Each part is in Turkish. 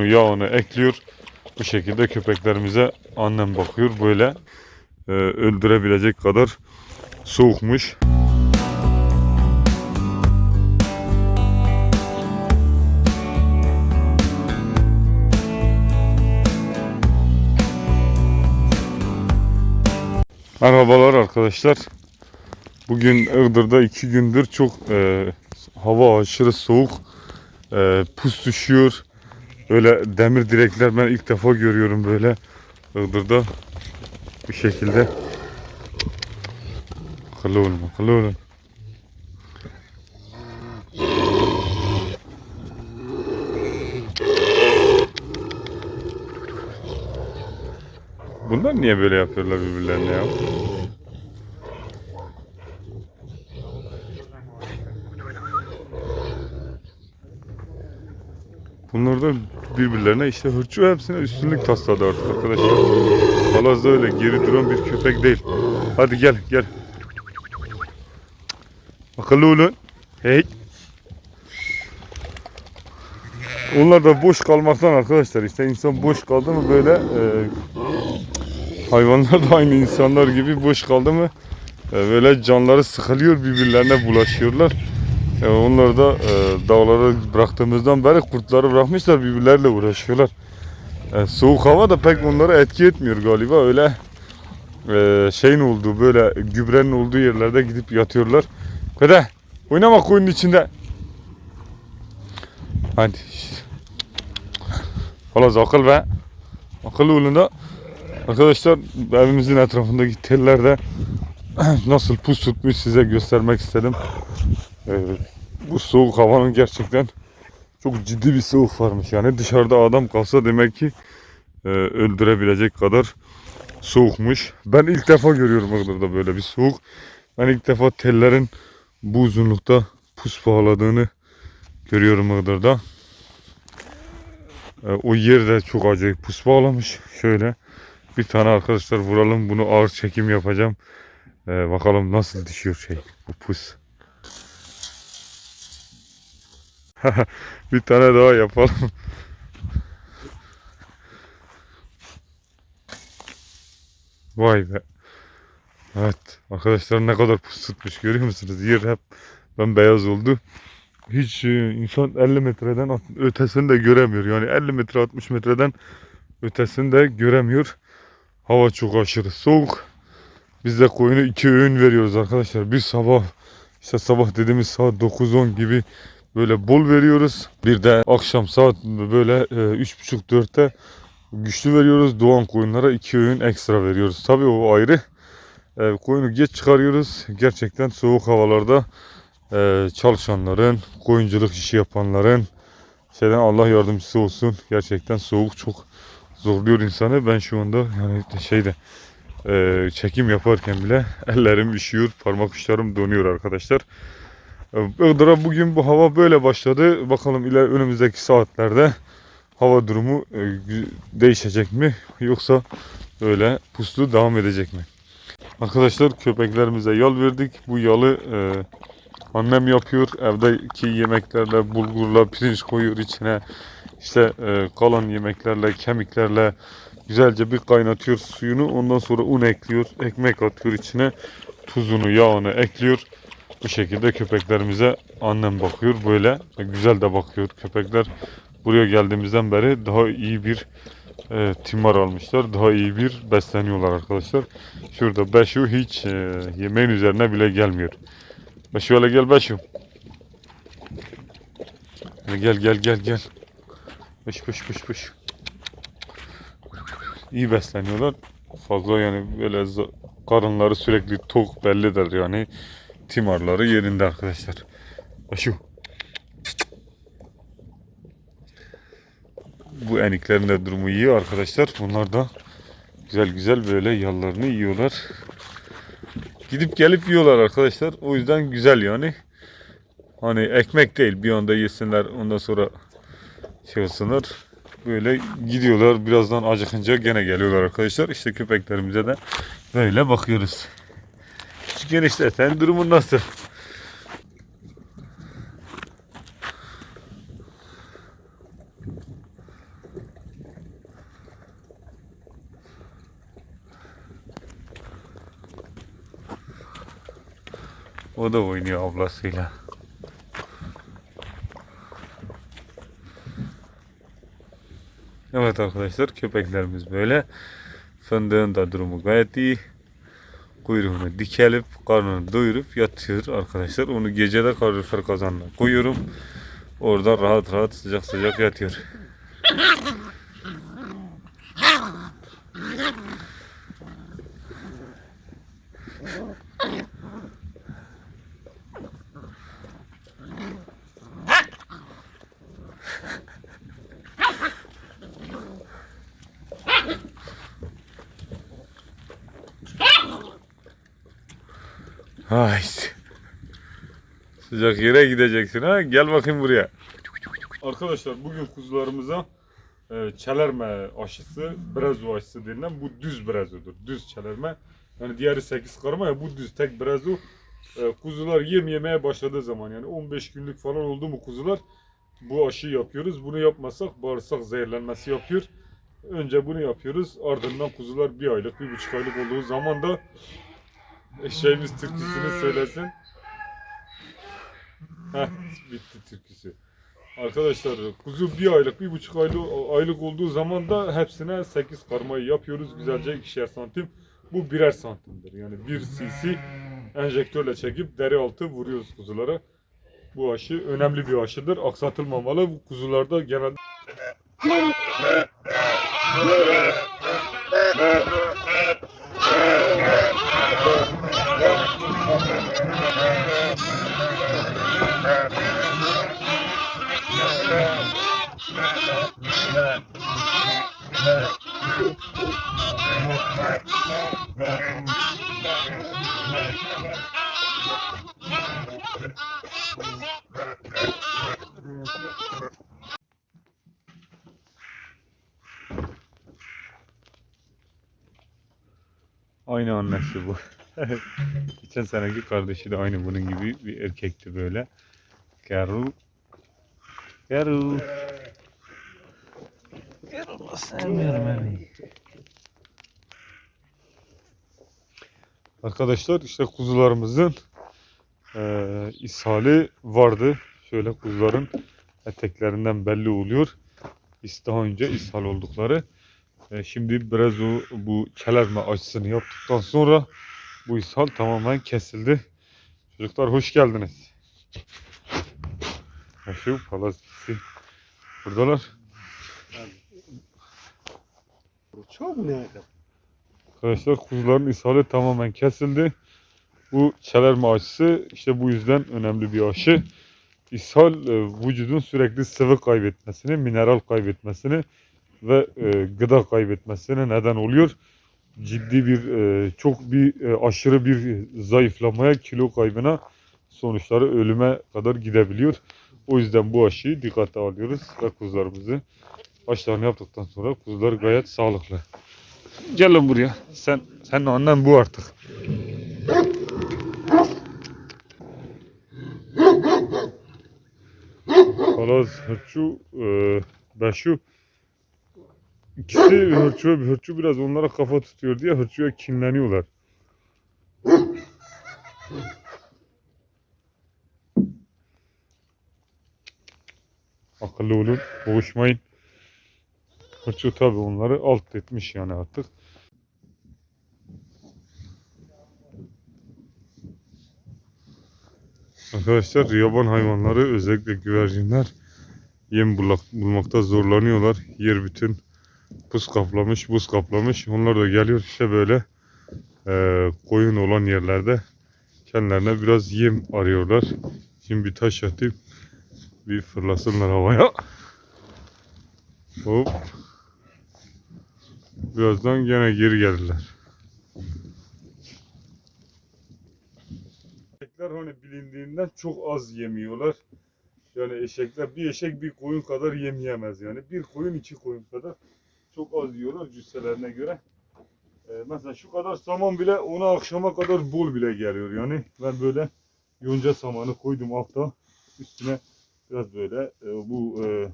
Yağını ekliyor. Bu şekilde köpeklerimize annem bakıyor böyle e, öldürebilecek kadar soğukmuş. Merhabalar arkadaşlar. Bugün Iğdır'da iki gündür çok e, hava aşırı soğuk. E, pus düşüyor. Böyle demir direkler ben ilk defa görüyorum böyle Iğdır'da bu şekilde. Akıllı olun, akıllı olun. Bunlar niye böyle yapıyorlar birbirlerine ya? Bunlar da birbirlerine işte hırçı hepsine üstünlük tasladı artık arkadaşlar. Palaz da öyle geri duran bir köpek değil. Hadi gel gel. Akıllı olun. Hey. Onlar da boş kalmaktan arkadaşlar işte insan boş kaldı mı böyle e, hayvanlar da aynı insanlar gibi boş kaldı mı e, böyle canları sıkılıyor birbirlerine bulaşıyorlar. E, onlar da e, dağlara bıraktığımızdan beri kurtları bırakmışlar birbirleriyle uğraşıyorlar. E, soğuk hava da pek onlara etki etmiyor galiba öyle e, şeyin olduğu böyle gübrenin olduğu yerlerde gidip yatıyorlar. Kede oynama koyunun içinde. Hadi. Valla akıl be. Akıllı olun da. Arkadaşlar evimizin etrafındaki tellerde nasıl pus tutmuş size göstermek istedim. Ee, bu soğuk havanın gerçekten çok ciddi bir soğuk varmış. Yani dışarıda adam kalsa demek ki e, öldürebilecek kadar soğukmuş. Ben ilk defa görüyorum Iğdır'da böyle bir soğuk. Ben ilk defa tellerin bu uzunlukta pus bağladığını görüyorum Iğdır'da. E, o yer de çok acayip pus bağlamış. Şöyle bir tane arkadaşlar vuralım bunu ağır çekim yapacağım. E, bakalım nasıl düşüyor şey bu pus. bir tane daha yapalım. Vay be. Evet arkadaşlar ne kadar pus tutmuş görüyor musunuz? Yer hep bembeyaz oldu. Hiç e, insan 50 metreden ötesini de göremiyor. Yani 50 metre 60 metreden ötesini de göremiyor. Hava çok aşırı soğuk. Biz de koyunu iki öğün veriyoruz arkadaşlar. Bir sabah işte sabah dediğimiz saat 9-10 gibi böyle bol veriyoruz. Bir de akşam saat böyle e, 3.30-4'te güçlü veriyoruz. Doğan koyunlara iki öğün ekstra veriyoruz. Tabii o ayrı. E, koyunu geç çıkarıyoruz. Gerçekten soğuk havalarda e, çalışanların, koyunculuk işi yapanların şeyden Allah yardımcısı olsun. Gerçekten soğuk çok zorluyor insanı. Ben şu anda yani şeyde e, çekim yaparken bile ellerim üşüyor, parmak uçlarım donuyor arkadaşlar. Iğdır'a bugün bu hava böyle başladı. Bakalım iler önümüzdeki saatlerde hava durumu e, değişecek mi yoksa böyle puslu devam edecek mi? Arkadaşlar köpeklerimize yal verdik. Bu yalı e, annem yapıyor. Evdeki yemeklerle bulgurla pirinç koyuyor içine. İşte e, kalan yemeklerle kemiklerle güzelce bir kaynatıyor suyunu. Ondan sonra un ekliyor. Ekmek atıyor içine. Tuzunu yağını ekliyor. Bu şekilde köpeklerimize annem bakıyor böyle. Güzel de bakıyor köpekler. Buraya geldiğimizden beri daha iyi bir e, timar almışlar. Daha iyi bir besleniyorlar arkadaşlar. Şurada Beşu hiç e, yemeğin üzerine bile gelmiyor. Beşu hele gel Beşu. Gel gel gel gel. Beş beş beş beş. İyi besleniyorlar. Fazla yani böyle karınları sürekli tok bellidir yani. Timarları yerinde arkadaşlar. Beşu. Bu eniklerin de durumu iyi arkadaşlar. Bunlar da güzel güzel böyle yallarını yiyorlar. Gidip gelip yiyorlar arkadaşlar. O yüzden güzel yani. Hani ekmek değil bir anda yesinler ondan sonra şey olsunlar. Böyle gidiyorlar birazdan acıkınca gene geliyorlar arkadaşlar. İşte köpeklerimize de böyle bakıyoruz. Nasıl genişler? Senin durumun nasıl? O da oynuyor ablasıyla. Evet arkadaşlar köpeklerimiz böyle. Fındığın da durumu gayet iyi. Kuyruğunu dikelip karnını doyurup yatıyor arkadaşlar. Onu gecede kalorifer kazanına koyuyorum. Orada rahat rahat sıcak sıcak yatıyor. Ay. Sıcak yere gideceksin ha. Gel bakayım buraya. Arkadaşlar bugün kuzularımıza e, çelerme aşısı, brezo aşısı denilen bu düz brezodur. Düz çelerme. Yani diğeri 8 karma ya bu düz tek brezo. E, kuzular yem yemeye başladığı zaman yani 15 günlük falan oldu mu kuzular bu aşıyı yapıyoruz. Bunu yapmasak bağırsak zehirlenmesi yapıyor. Önce bunu yapıyoruz. Ardından kuzular bir aylık, bir buçuk aylık olduğu zaman da eşeğimiz türküsünü söylesin. Heh, bitti türküsü. Arkadaşlar kuzu bir aylık, bir buçuk aylık, aylık olduğu zaman da hepsine 8 karmayı yapıyoruz. Güzelce ikişer santim. Bu birer santimdir. Yani 1 cc enjektörle çekip deri altı vuruyoruz kuzulara. Bu aşı önemli bir aşıdır. Aksatılmamalı. Bu kuzularda genelde Aynı annesi bu. Geçen seneki kardeşi de aynı bunun gibi bir erkekti böyle. Carol. Carol. Carol'ı sevmiyorum evi. Arkadaşlar işte kuzularımızın eee ishali vardı. Şöyle kuzuların eteklerinden belli oluyor. Daha önce ishal oldukları. E, şimdi biraz o bu kelerme aşısını yaptıktan sonra bu ishal tamamen kesildi. Çocuklar hoş geldiniz. Şu palazisi. Buradalar. Çok nerede? Arkadaşlar kuzuların ishali tamamen kesildi. Bu çelerme aşısı işte bu yüzden önemli bir aşı. İshal e, vücudun sürekli sıvı kaybetmesini, mineral kaybetmesini ve e, gıda kaybetmesine neden oluyor. Ciddi bir, e, çok bir e, aşırı bir zayıflamaya, kilo kaybına sonuçları ölüme kadar gidebiliyor. O yüzden bu aşıyı dikkate alıyoruz ve kuzularımızı aşılarını yaptıktan sonra kuzular gayet sağlıklı. Gel lan buraya. Sen senin annen bu artık. Halas hırçu e, beşu ikisi hırçu hırçu biraz onlara kafa tutuyor diye hırçuya kinleniyorlar. Akıllı olun, boğuşmayın. Hırçu tabi onları alt etmiş yani artık. Arkadaşlar yaban hayvanları özellikle güvercinler yem bulmakta zorlanıyorlar. Yer bütün pus kaplamış, buz kaplamış. Onlar da geliyor işte böyle eee, koyun olan yerlerde kendilerine biraz yem arıyorlar. Şimdi bir taş atayım. Bir fırlasınlar havaya. Hop. Birazdan gene geri gelirler. Eşekler hani bilindiğinden çok az yemiyorlar. Yani eşekler bir eşek bir koyun kadar yem yemez yani. Bir koyun iki koyun kadar çok az yiyorlar cüsselerine göre. Ee, mesela şu kadar saman bile ona akşama kadar bol bile geliyor yani. Ben böyle yonca samanı koydum altta. Üstüne biraz böyle e, bu e,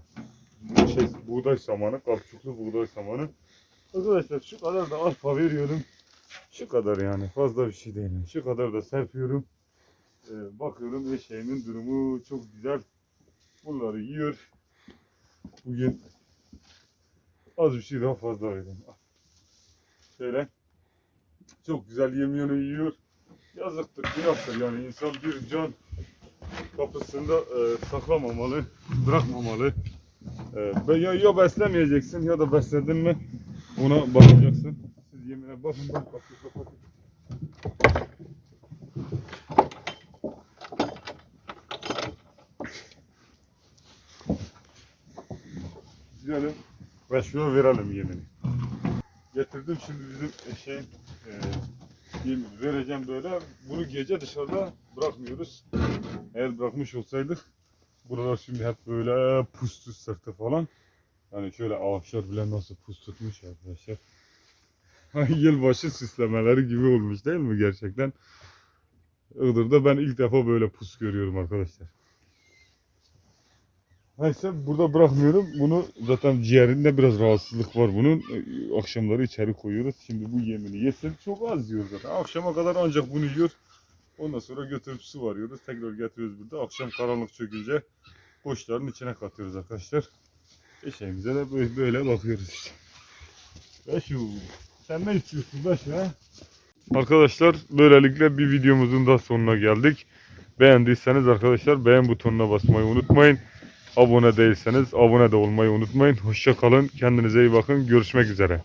şey, buğday samanı, kapçuklu buğday samanı. Arkadaşlar şu kadar da arpa veriyorum. Şu kadar yani fazla bir şey değil. Şu kadar da serpiyorum. Ee, bakıyorum eşeğimin durumu çok güzel. Bunları yiyor. Bugün az bir şey daha fazla verdim. Şöyle. Çok güzel yemiyor yiyor. Yazıktır, günahtır yani insan bir can kapısında e, saklamamalı, bırakmamalı. E, ya, ya beslemeyeceksin ya da besledin mi ona bakacaksın. Siz yemine bakın bak kapıyı kapatın. Gidelim ve şuna verelim yemini. Getirdim şimdi bizim eşeğin e, yemini vereceğim böyle. Bunu gece dışarıda bırakmıyoruz. Eğer bırakmış olsaydık buralar şimdi hep böyle puslu sırtı falan. Yani şöyle ağaçlar bile nasıl pus tutmuş arkadaşlar. Yılbaşı süslemeleri gibi olmuş değil mi gerçekten? Iğdır'da ben ilk defa böyle pus görüyorum arkadaşlar. Neyse burada bırakmıyorum. Bunu zaten ciğerinde biraz rahatsızlık var bunun. Ee, Akşamları içeri koyuyoruz. Şimdi bu yemini yesin. Çok az yiyor zaten. Akşama kadar ancak bunu yiyor. Ondan sonra götürüp su varıyoruz. Tekrar getiriyoruz burada. Akşam karanlık çökünce boşların içine katıyoruz arkadaşlar. Eşeğimize de böyle, böyle bakıyoruz işte. Beşu. Sen ne istiyorsun Beşu ha? Arkadaşlar böylelikle bir videomuzun da sonuna geldik. Beğendiyseniz arkadaşlar beğen butonuna basmayı unutmayın. Abone değilseniz abone de olmayı unutmayın. Hoşça kalın. Kendinize iyi bakın. Görüşmek üzere.